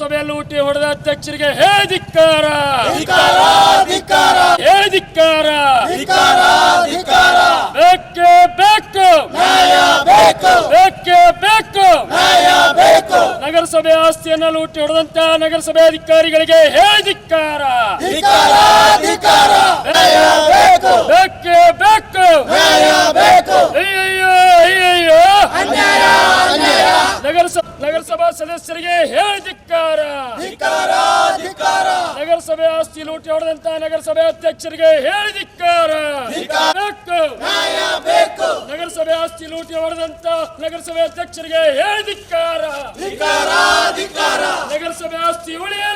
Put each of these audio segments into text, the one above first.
ನಗರಸಭೆಯಲ್ಲಿ ಹುಟ್ಟಿ ಹೊಡೆದ ಅಧ್ಯಕ್ಷರಿಗೆ ಹೇ ಧಿಕ್ಕಾರ! ಹೇ ಧಿಕ್ಕಾರ! ಬೇಕೇ ಬೇಕು! ಬೇಕು! ಬೇಕೇ ನಗರಸಭೆ ಆಸ್ತಿಯನ್ನು ಲೂಟಿ ಹೊಡೆದಂತ ನಗರಸಭೆ ಅಧಿಕಾರಿಗಳಿಗೆ ಹೇ ಧಿಕ್ಕಾರ! ಬೇಕು! ಬೇಕೇ ಅಯ್ಯಯ್ಯೋ ಅಯ್ಯಯ್ಯೋ! ನಗರಸಭಾ ನಗರಸಭಾ ಸದಸ್ಯರಿಗೆ ಹೇ ಧಿಕ್ಕಾರ ಧಿಕಾರ ಧಿಕಾರ ನಗರಸಭೆ ಆಸ್ತಿ ನಗರಸಭೆ ಅಧ್ಯಕ್ಷರಿಗೆ ಹೇಳಿ ಧಿಕ್ಕಾರ. ಬೇಕು ನಗರಸಭೆ ಆಸ್ತಿ ಲೂಟಿ ಹೊಡೆದಂತ ನಗರಸಭೆ ಅಧ್ಯಕ್ಷರಿಗೆ ಹೇಳಿ ಧಿಕ್ಕಾರ ಧಿಕಾರ ಧಿಕಾರ ನಗರಸಭೆ ಆಸ್ತಿ ಉಳಿಯಲೇಬೇಕು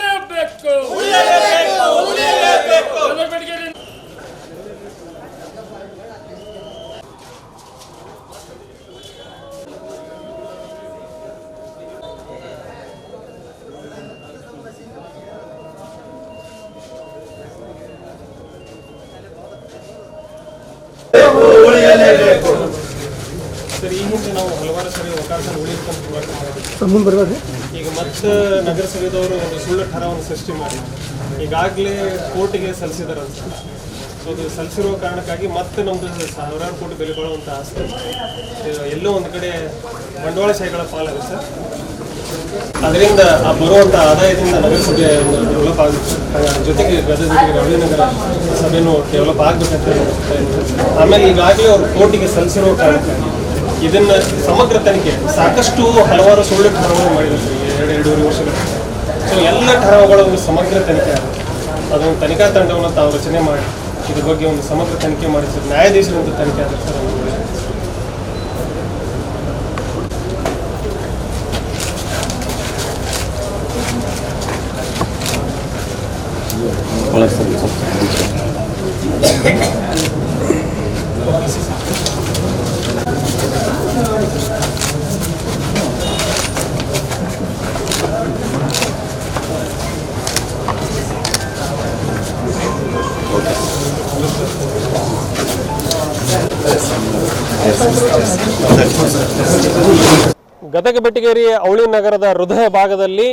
ನಾವು ಹಲವಾರು ಸರಿ ಅವಕಾಶ ಉಳಿಸ್ಕೊಂಡು ಹೋರಾಟ ಈಗ ಮತ್ತೆ ನಗರಸಭೆದವರು ಒಂದು ಸುಳ್ಳು ಠರಾವನ್ನು ಸೃಷ್ಟಿ ಮಾಡಿ. ಈಗಾಗಲೇ ಕೋರ್ಟಿಗೆ ಸಲ್ಲಿಸಿದಾರಂತ. ಸೊ ಅದು ಸಲ್ಲಿಸಿರೋ ಕಾರಣಕ್ಕಾಗಿ ಮತ್ತೆ ನಮ್ದು ಸಾವಿರಾರು ಕೋಟಿ ಬೆಲೆ ಬಾಳುವಂಥ ಆಸ್ತಿ ಎಲ್ಲೋ ಒಂದು ಕಡೆ ಬಂಡವಾಳಶಾಹಿಗಳ ಪಾಲಾಗುತ್ತೆ. ಸರ್ ಅದರಿಂದ ಆ ಬರುವಂಥ ಆದಾಯದಿಂದ ನಗರಸಭೆ ಡೆವಲಪ್ ಆಗುತ್ತೆ. ಜೊತೆಗೆ ಗದಗ ರವಳಿ ನಗರ ಸಭೆನೂ ಡೆವಲಪ್ ಆಗ್ಬೇಕಂತ ಆಮೇಲೆ ಈಗಾಗಲೇ ಅವರು ಕೋರ್ಟಿಗೆ ಸಲ್ಲಿಸಿರೋ ಕಾರಣಕ್ಕಾಗಿ ಇದನ್ನ ಸಮಗ್ರ ತನಿಖೆ. ಸಾಕಷ್ಟು ಹಲವಾರು ಸುಳ್ಳು ಠರಾವಗಳು ಮಾಡಿದ್ರು. ಎರಡು, ಎರಡೂವರೆ ವರ್ಷಗಳ. ಸೊ ಎಲ್ಲ ಠರಾವಗಳ ಒಂದು ಸಮಗ್ರ ತನಿಖೆ ಅದೊಂದು ತನಿಖಾ ತಂಡವನ್ನು ತಾವು ರಚನೆ ಮಾಡಿ, ಇದ್ರ ಬಗ್ಗೆ ಒಂದು ಸಮಗ್ರ ತನಿಖೆ ಮಾಡಿ ಸರ್ ನ್ಯಾಯಾಧೀಶರಂತ ತನಿಖೆ ಆಗುತ್ತೆ ಸರ್ Thank ಒಳ್ಳೆಯ ಗದಗ ಅವಳಿ ನಗರದ ಹೃದಯ ಭಾಗದಲ್ಲಿ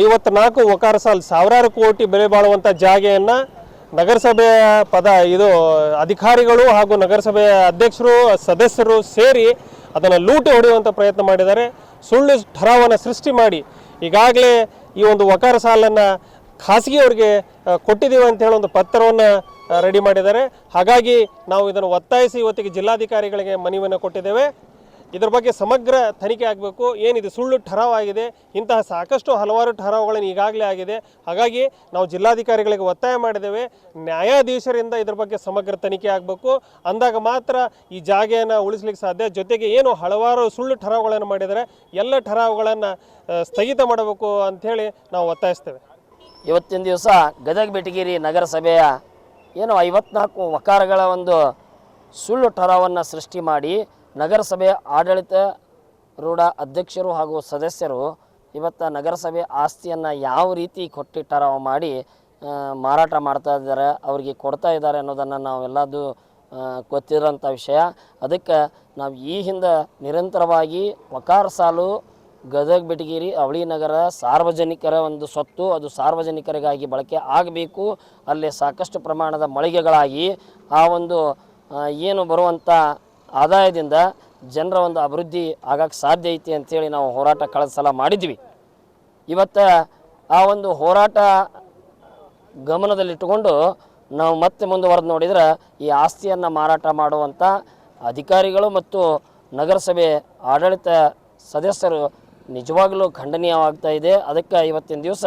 ಐವತ್ನಾಲ್ಕು ಒಕಾರ ಸಾಲ್ ಸಾವಿರಾರು ಕೋಟಿ ಬೆಲೆ ಬಾಳುವಂಥ ಜಾಗೆಯನ್ನು ನಗರಸಭೆಯ ಪದ, ಇದು ಅಧಿಕಾರಿಗಳು ಹಾಗೂ ನಗರಸಭೆಯ ಅಧ್ಯಕ್ಷರು, ಸದಸ್ಯರು ಸೇರಿ ಅದನ್ನು ಲೂಟಿ ಹೊಡೆಯುವಂಥ ಪ್ರಯತ್ನ ಮಾಡಿದ್ದಾರೆ. ಸುಳ್ಳು ಠರಾವನ್ನು ಸೃಷ್ಟಿ ಮಾಡಿ ಈಗಾಗಲೇ ಈ ಒಂದು ಒಕಾರ ಸಾಲನ್ನು ಖಾಸಗಿಯವರಿಗೆ ಕೊಟ್ಟಿದ್ದೀವಿ ಅಂತ ಹೇಳಿ ಒಂದು ಪತ್ರವನ್ನು ರೆಡಿ ಮಾಡಿದ್ದಾರೆ. ಹಾಗಾಗಿ ನಾವು ಇದನ್ನು ಒತ್ತಾಯಿಸಿ ಇವತ್ತಿಗೆ ಜಿಲ್ಲಾಧಿಕಾರಿಗಳಿಗೆ ಮನವಿಯನ್ನು ಕೊಟ್ಟಿದ್ದೇವೆ. ಇದರ ಬಗ್ಗೆ ಸಮಗ್ರ ತನಿಖೆ ಆಗಬೇಕು. ಏನಿದೆ? ಸುಳ್ಳು ಠರಾವ್ ಆಗಿದೆ. ಇಂತಹ ಸಾಕಷ್ಟು ಹಲವಾರು ಠರಾವುಗಳನ್ನು ಈಗಾಗಲೇ ಆಗಿದೆ. ಹಾಗಾಗಿ ನಾವು ಜಿಲ್ಲಾಧಿಕಾರಿಗಳಿಗೆ ಒತ್ತಾಯ ಮಾಡಿದ್ದೇವೆ. ನ್ಯಾಯಾಧೀಶರಿಂದ ಇದ್ರ ಬಗ್ಗೆ ಸಮಗ್ರ ತನಿಖೆ ಆಗಬೇಕು. ಅಂದಾಗ ಮಾತ್ರ ಈ ಜಾಗೆಯನ್ನು ಉಳಿಸ್ಲಿಕ್ಕೆ ಸಾಧ್ಯ. ಜೊತೆಗೆ ಏನು ಹಲವಾರು ಸುಳ್ಳು ಠರಾವುಗಳನ್ನು ಮಾಡಿದರೆ ಎಲ್ಲ ಠರಾವುಗಳನ್ನು ಸ್ಥಗಿತ ಮಾಡಬೇಕು ಅಂಥೇಳಿ ನಾವು ಒತ್ತಾಯಿಸ್ತೇವೆ. ಇವತ್ತಿನ ದಿವಸ ಗದಗ ಬೆಟಗೇರಿ ನಗರಸಭೆಯ ಏನು ಐವತ್ನಾಲ್ಕು ವಕಾರಗಳ ಒಂದು ಸುಳ್ಳು ಠರಾವನ್ನು ಸೃಷ್ಟಿ ಮಾಡಿ ನಗರಸಭೆ ಆಡಳಿತ ರೂಢ ಅಧ್ಯಕ್ಷರು ಹಾಗೂ ಸದಸ್ಯರು ಇವತ್ತು ನಗರಸಭೆ ಆಸ್ತಿಯನ್ನು ಯಾವ ರೀತಿ ಕೊಟ್ಟಿ ಠರಾವ ಮಾಡಿ ಮಾರಾಟ ಮಾಡ್ತಾ ಇದ್ದಾರೆ, ಅವರಿಗೆ ಕೊಡ್ತಾ ಇದ್ದಾರೆ ಅನ್ನೋದನ್ನು ನಾವೆಲ್ಲದು ಗೊತ್ತಿರೋಂಥ ವಿಷಯ. ಅದಕ್ಕೆ ನಾವು ಈ ಹಿಂದೆ ನಿರಂತರವಾಗಿ ವಕಾರ ಸಾಲು ಗದಗ, ಬೆಟಗೇರಿ ಅವಳಿ ನಗರ ಸಾರ್ವಜನಿಕರ ಒಂದು ಸ್ವತ್ತು ಅದು ಸಾರ್ವಜನಿಕರಿಗಾಗಿ ಬಳಕೆ ಆಗಬೇಕು. ಅಲ್ಲಿ ಸಾಕಷ್ಟು ಪ್ರಮಾಣದ ಮಳಿಗೆಗಳಾಗಿ ಆ ಒಂದು ಏನು ಬರುವಂಥ ಆದಾಯದಿಂದ ಜನರ ಒಂದು ಅಭಿವೃದ್ಧಿ ಆಗಕ್ಕೆ ಸಾಧ್ಯ ಐತಿ ಅಂಥೇಳಿ ನಾವು ಹೋರಾಟ ಕಳೆದ ಸಲ ಮಾಡಿದ್ವಿ. ಇವತ್ತು ಆ ಒಂದು ಹೋರಾಟ ಗಮನದಲ್ಲಿಟ್ಟುಕೊಂಡು ನಾವು ಮತ್ತೆ ಮುಂದುವರೆದು ನೋಡಿದ್ರೆ ಈ ಆಸ್ತಿಯನ್ನು ಮಾರಾಟ ಮಾಡುವಂಥ ಅಧಿಕಾರಿಗಳು ಮತ್ತು ನಗರಸಭೆ ಆಡಳಿತ ಸದಸ್ಯರು ನಿಜವಾಗಲೂ ಖಂಡನೀಯವಾಗ್ತಾ ಇದೆ. ಅದಕ್ಕೆ ಇವತ್ತಿನ ದಿವಸ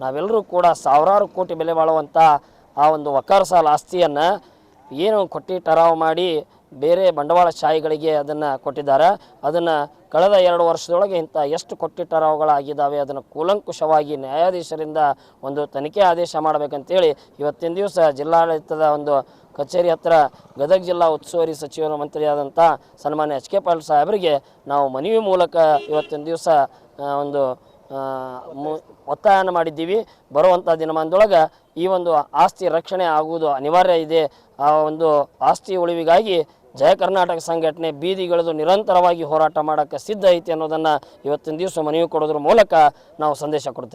ನಾವೆಲ್ಲರೂ ಕೂಡ ಸಾವಿರಾರು ಕೋಟಿ ಬೆಲೆ ಬಾಳುವಂಥ ಆ ಒಂದು ವಕಾರ ಸಾಲ ಆಸ್ತಿಯನ್ನು ಏನು ಕೊಟ್ಟಿ ಟರಾವ್ ಮಾಡಿ ಬೇರೆ ಬಂಡವಾಳ ಶಾಹಿಗಳಿಗೆ ಅದನ್ನು ಕೊಟ್ಟಿದ್ದಾರೆ. ಅದನ್ನು ಕಳೆದ ಎರಡು ವರ್ಷದೊಳಗೆ ಇಂಥ ಎಷ್ಟು ಕೊಟ್ಟಿಟ್ಟರವುಗಳಾಗಿದ್ದಾವೆ, ಅದನ್ನು ಕೂಲಂಕುಷವಾಗಿ ನ್ಯಾಯಾಧೀಶರಿಂದ ಒಂದು ತನಿಖೆ ಆದೇಶ ಮಾಡಬೇಕಂತೇಳಿ ಇವತ್ತಿನ ದಿವಸ ಜಿಲ್ಲಾಡಳಿತದ ಒಂದು ಕಚೇರಿ ಹತ್ರ ಗದಗ ಜಿಲ್ಲಾ ಉಸ್ತುವಾರಿ ಸಚಿವರು ಮಂತ್ರಿಯಾದಂಥ ಸನ್ಮಾನ್ಯ ಎಚ್ ಕೆ ಪಾಟೀಲ್ ಸಾಹೇಬರಿಗೆ ನಾವು ಮನವಿ ಮೂಲಕ ಇವತ್ತಿನ ದಿವಸ ಒಂದು ಒತ್ತಾಯನ ಮಾಡಿದ್ದೀವಿ. ಬರುವಂಥ ದಿನಮಾನದೊಳಗೆ ಈ ಒಂದು ಆಸ್ತಿ ರಕ್ಷಣೆ ಆಗುವುದು ಅನಿವಾರ್ಯ ಇದೆ. ಆ ಒಂದು ಆಸ್ತಿ ಉಳಿವಿಗಾಗಿ ಜಯ ಕರ್ನಾಟಕ ಸಂಘಟನೆ ಬೀದಿಗಿಳಿದು ನಿರಂತರವಾಗಿ ಹೋರಾಟ ಮಾಡೋಕ್ಕೆ ಸಿದ್ಧ ಐತಿ ಅನ್ನೋದನ್ನು ಇವತ್ತಿನ ದಿವಸ ಮನವಿ ಕೊಡೋದ್ರ ಮೂಲಕ ನಾವು ಸಂದೇಶ ಕೊಡ್ತೇವೆ.